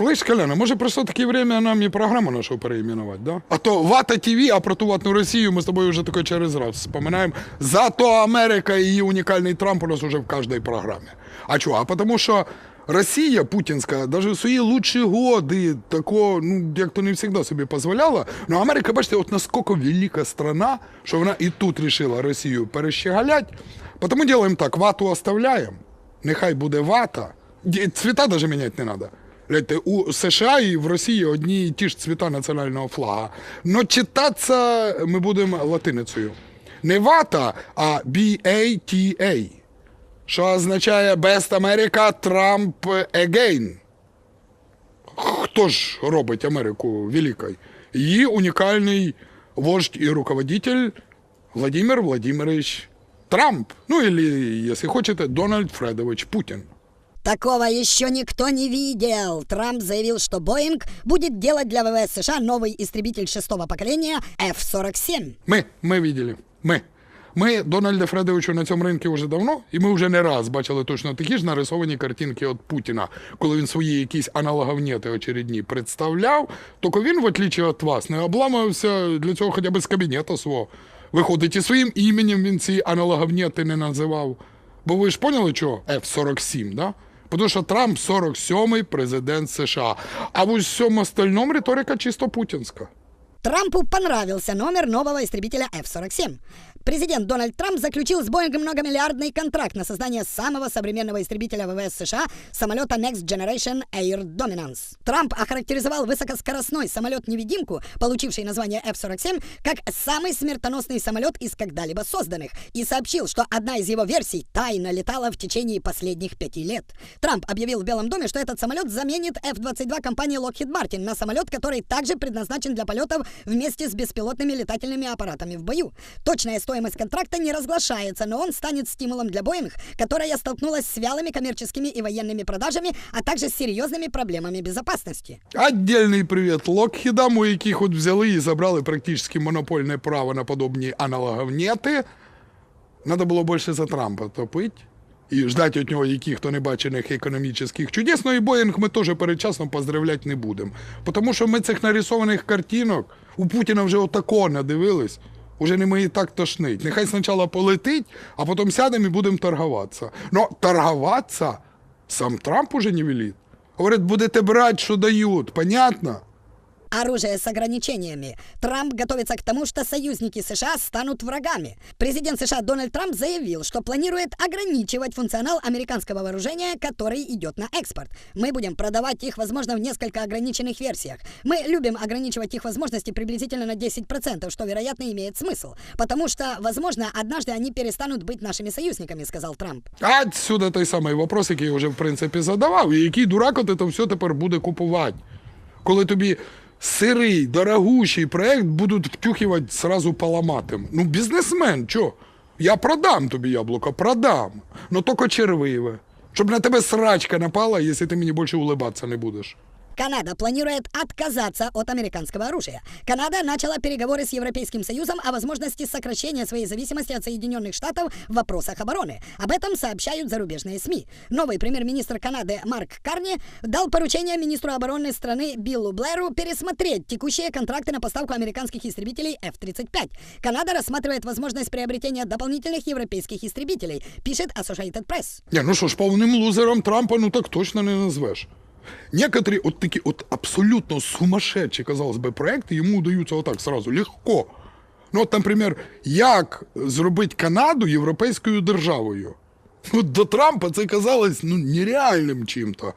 Слышь, Коляна, може прийшло таке время нам і програму нашу переименувати, да? А то Вата ТВ, а про ту ватну Росію ми з тобою вже таке через раз вспоминаємо. Зато Америка і її унікальний Трамп у нас уже в кожній програмі. А чого? А тому що Росія путінська, навіть в свої лучші годи, тако, ну, як то не завжди собі дозволяла. Ну, Америка, бачите, от наскільки велика страна, що вона і тут вирішила Росію перещеголять. Тому робимо так, вату оставляємо, нехай буде вата. Цвіта навіть міняти не треба. У США і в Росії одні і ті ж цвіта національного флага. Но читатися ми будемо латиницею. Не вата, а B-A-T-A, що означає Best America Trump Again. Хто ж робить Америку великою? Її унікальний вождь і руководитель Владимир Владимирович Трамп. Ну, или, если хочете, Дональд Фредович Путин. Такого еще никто не видел. Трамп заявил, что Боинг будет делать для ВВС США новый истребитель шестого поколения F-47. Ми, ми видели. Ми. Ми Дональда Фредовичу на цьому ринку вже давно, і ми вже не раз бачили точно такі ж нарисовані картинки від Путіна, коли він свої якісь аналоговнєти очередні представляв, тільки він, в отличие від вас, не обламався для цього хоча б з кабінету свого. Виходить, і своїм іменем він ці аналоговнєти не називав. Бо ви ж поняли, що F-47, да? Тому що Трамп 47-й президент США. А в усьому остальному риторика чисто путінська. Трампу понравился номер нового истребителя F-47. Президент Дональд Трамп заключил с Боингом многомиллиардный контракт на создание самого современного истребителя ВВС США самолета Next Generation Air Dominance. Трамп охарактеризовал высокоскоростной самолет-невидимку, получивший название F-47, как самый смертоносный самолет из когда-либо созданных, и сообщил, что одна из его версий тайно летала в течение последних пяти лет. Трамп объявил в Белом доме, что этот самолет заменит F-22 компании Lockheed Martin на самолет, который также предназначен для полетов вместе с беспилотными летательными аппаратами в бою. Точная стоимость контракта не разглашается, но он станет стимулом для Боинг, которая столкнулась с вялыми коммерческими и военными продажами, а также с серьезными проблемами безопасности. Отдельний привіт Локхідам, у яких от взяли і забрали практично монопольне право на подобні аналоговнети. Надо було більше за Трампа топить і ждати від нього яких-то небачених економічних чудес. Ну і Боїнг ми теж передчасно поздравляти не будемо. Тому що ми цих нарисованих картинок у Путіна вже отако надивились. Уже не ми так тошнить. Нехай спочатку полетить, а потім сядемо і будемо торгуватися. Ну, торгуватися сам Трамп уже не велить. Говорить, будете брати, що дають, Понятно? Оружие с ограничениями. Трамп готовится к тому, что союзники США станут врагами. Президент США Дональд Трамп заявил, что планирует ограничивать функционал американского вооружения, который идет на экспорт. Мы будем продавать их, возможно, в несколько ограниченных версиях. Мы любим ограничивать их возможности приблизительно на 10%, что, вероятно, имеет смысл. Потому что, возможно, однажды они перестанут быть нашими союзниками, сказал Трамп. А Отсюда той самий вопрос, який я вже в принципі задавав, і який дурак от це все тепер буде купувати. Коли тобі сирий, дорогущий проект будуть втюхивать сразу поламатим. Ну, бізнесмен, чо? Я продам тобі яблуко, продам. Ну тільки червиве. Щоб на тебе срачка напала, якщо ти мені більше улибатися не будеш. Канада планирует отказаться от американского оружия. Канада начала переговоры с Европейским Союзом о возможности сокращения своей зависимости от Соединенных Штатов в вопросах обороны. Об этом сообщают зарубежные СМИ. Новый премьер-министр Канады Марк Карни дал поручение министру обороны страны Биллу Блэру пересмотреть текущие контракты на поставку американских истребителей F-35. Канада рассматривает возможность приобретения дополнительных европейских истребителей, пишет Associated Press. Ні, ну що ж, повним лузером Трампа ну так точно не назвеш. Некоторі от такі от абсолютно сумасшедші, казалось би, проекти йому удаються отак сразу, легко. Ну, от, наприклад, як зробити Канаду європейською державою? От до Трампа це казалось ну, нереальним чим-то.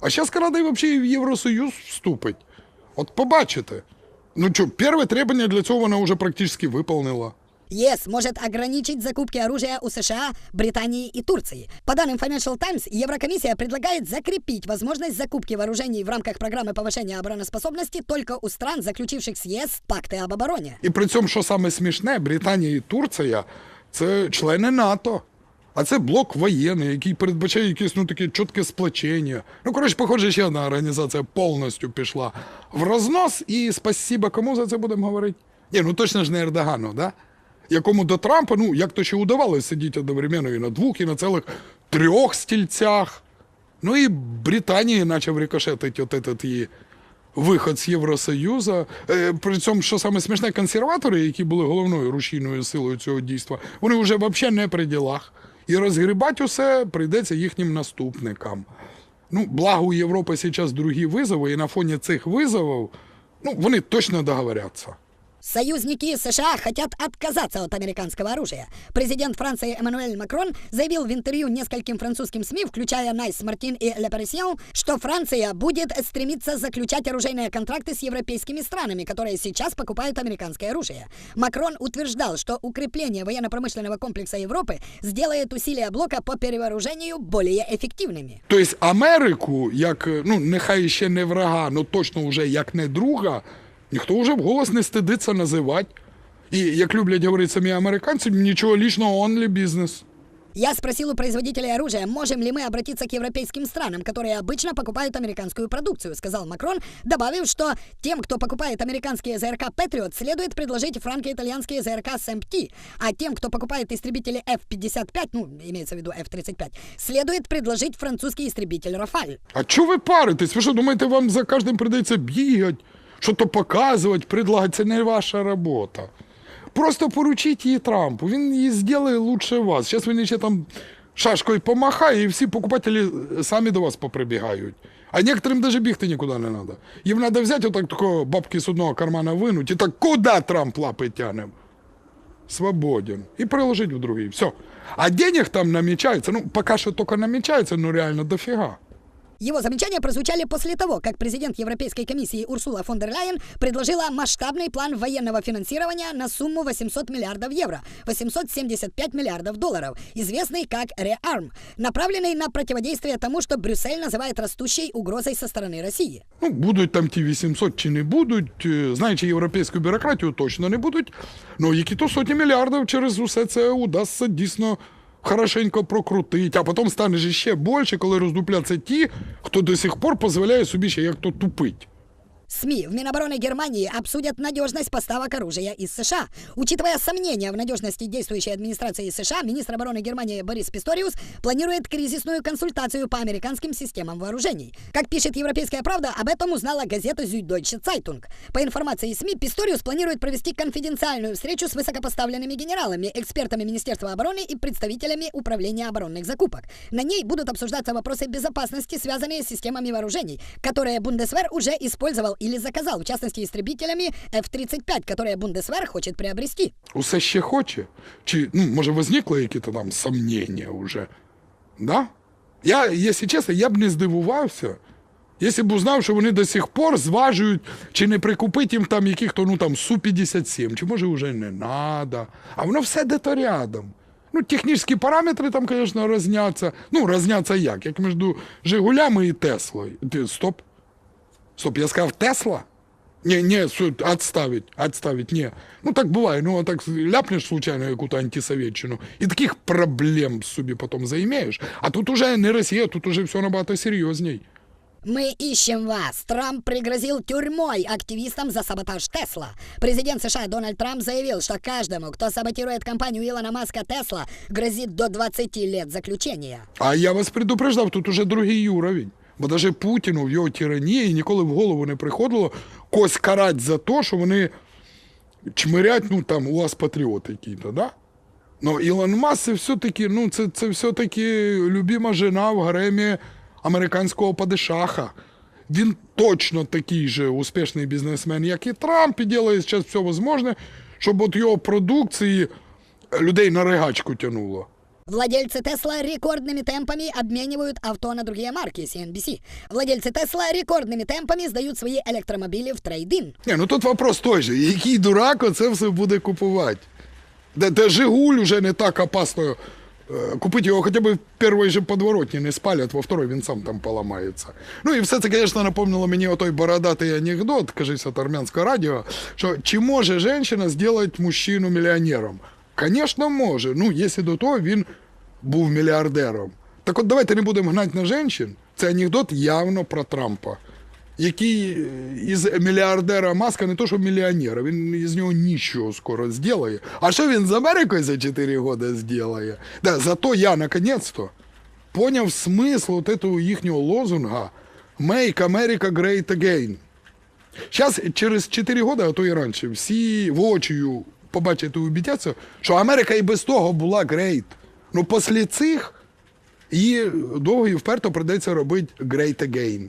А зараз Канада взагалі в Євросоюз вступить. От побачите. Ну що, перше требування для цього вона вже практично виповнила. ЕС может ограничить закупки оружия у США, Британии и Турции. По данным Financial Times, Еврокомиссия предлагает закрепить возможность закупки вооружений в рамках программы повышения обороноспособности только у стран, заключивших с ЕС пакты об обороне. І при цьому, що саме смішне, Британія і Турція це члени НАТО. А це блок воєнний, який передбачає якесь ну таке чітке сплочення. Ну, коротше, похоже, ще одна організація повністю пішла в рознос. І спасіба кому за це будемо говорити? Ні, ну точно ж не Ердогану, да? Якому до Трампа, ну як то ще удавалося сидіти одновременно і на двох, і на цілих трьох стільцях. Ну і Британії почав рикошетити от этот її виход з Євросоюзу. Е, При цьому, що саме смішне, консерватори, які були головною рушійною силою цього дійства, вони вже взагалі не при ділах. І розгрібати усе прийдеться їхнім наступникам. Ну, благо у Європи зараз другі визови, і на фоні цих визовів ну, вони точно договоряться. Союзники США хотят отказаться от американского оружия. Президент Франции Эммануэль Макрон заявил в интервью нескольким французским СМИ, включая Найс Мартин и Ле Парисьен, что Франция будет стремиться заключать оружейные контракты с европейскими странами, которые сейчас покупают американское оружие. Макрон утверждал, что укрепление военно-промышленного комплекса Европы сделает усилия блока по перевооружению более эффективными. Тобто Америку, як е, ну нехай ще не врага, ну точно вже як не друга, ніхто вже вголос не стидиться називати. І як люблять говорити самі американці, нічого лічного only бізнес. Я спросил у производителей оружия, можем ли мы обратиться к европейским странам, которые обычно покупают американскую продукцию, сказал Макрон, добавив, что тем, кто покупает американские ЗРК Patriot, следует предложить франко-итальянские ЗРК SMT, а тем, кто покупает истребители F-55, ну, имеется в виду F-35, следует предложить французский истребитель Рафаль. А чого ви паритесь? Ви що думаєте, вам за кожним прийдеться бігати, Що-то показувати, предлагати? Це не ваша робота. Просто поручіть її Трампу. Він її зробить лучше вас. Зараз він ще там шашкою помахає, і всі покупателі самі до вас поприбігають. А некоторым даже бігти нікуди не треба. Їм треба взяти отак такого бабки з одного кармана винуть і так куди Трамп лапи тянем? Свободен. И приложить в другие. Все. А денег там намечается, ну, пока что только намечается, но реально дофига. Его замечания прозвучали после того, как президент Европейской комиссии Урсула фон дер Ляйен предложила масштабный план военного финансирования на сумму 800 миллиардов евро, 875 миллиардов долларов, известный как REARM, направленный на противодействие тому, что Брюссель называет растущей угрозой со стороны России. Ну, будуть там ті 800 чи не будуть, е, знаючи європейську бюрократію, точно не будуть. Ну, які то сотні мільярдів через усе це удасться дійсно хорошенько прокрутити. А потім станеш ще більше, коли роздупляться ті, хто до сих пор дозволяє собі ще як то тупить. СМИ в Минобороны Германии обсудят надежность поставок оружия из США. Учитывая сомнения в надежности действующей администрации США, министр обороны Германии Борис Писториус планирует кризисную консультацию по американским системам вооружений. Как пишет Европейская правда, об этом узнала газета Süddeutsche Zeitung. По информации СМИ, Писториус планирует провести конфиденциальную встречу с высокопоставленными генералами, экспертами Министерства обороны и представителями Управления оборонных закупок. На ней будут обсуждаться вопросы безопасности, связанные с системами вооружений, которые Бундесвер уже использовал или заказал, в частности, истребителями F-35, которые Бундесвер хочет приобрести. Усе ще хоче? Чи, ну, може, возникли якісь там сомнення вже? Да? Я, якщо чесно, я б не здивувався, якщо б узнав, що вони до сих пор зважують, чи не прикупити їм там яких-то, ну там, Су-57, чи може вже не треба. А воно все де-то рядом. Ну, технічні параметри там, звісно, розняться. Ну, розняться як? Як між Жигулями і Теслою. Стоп. Стоп, я сказав Тесла? Не, не, су- отставить, отставить, не. Ну так буває, ну а так ляпнеш случайно яку-то антисоветчину, і таких проблем собі потім займаєш. А тут уже не Росія, тут уже все набагато серйозней. Мы ищем вас. Трамп пригрозил тюрьмой активистам за саботаж Тесла. Президент США Дональд Трамп заявил, что каждому, кто саботирует компанию Илона Маска Тесла, грозит до 20 лет заключения. А я вас предупреждав, тут уже другий уровень. Бо навіть Путіну в його тиранії ніколи в голову не приходило когось карати за те, що вони чмирять, ну там у вас патріоти якісь, да? Ну, Ілон Маск це все-таки, ну, це, це все-таки любима жена в гаремі американського падишаха. Він точно такий же успішний бізнесмен, як і Трамп, і робить зараз все можливе, щоб от його продукції людей на ригачку тянуло. Владельцы Тесла рекордными темпами обменивают авто на другие марки CNBC. Владельцы Тесла рекордными темпами сдают свои электромобили в трейдин. Ні, ну тут вопрос той же. Який дурак оце все буде купувати? Де, де Жигуль уже не так опасно. е, Купити його хоча б в першій же подворотні не спалять, во второй він сам там поламається. Ну і все це, звісно, напомнило мені отой бородатий анекдот, кажись, от армянського радіо, що чи може жінка зробити мужчину мільйонером? Звісно, може. Ну, якщо до того він був мільярдером. Так от давайте не будемо гнати на жінчин. Це анекдот явно про Трампа який е, із мільярдера Маска не то, що мільйонера, він із нього нічого скоро зробить. А що він з Америкою за 4 роки зробить? Да, зато я, наконец-то, поняв смисл от этого їхнього лозунга Make America Great Again. Зараз через 4 роки, а то і раніше, всі воочію побачать і убедяться, що Америка і без того була грейт. Ну, після цих її довго і вперто придеться робити great again.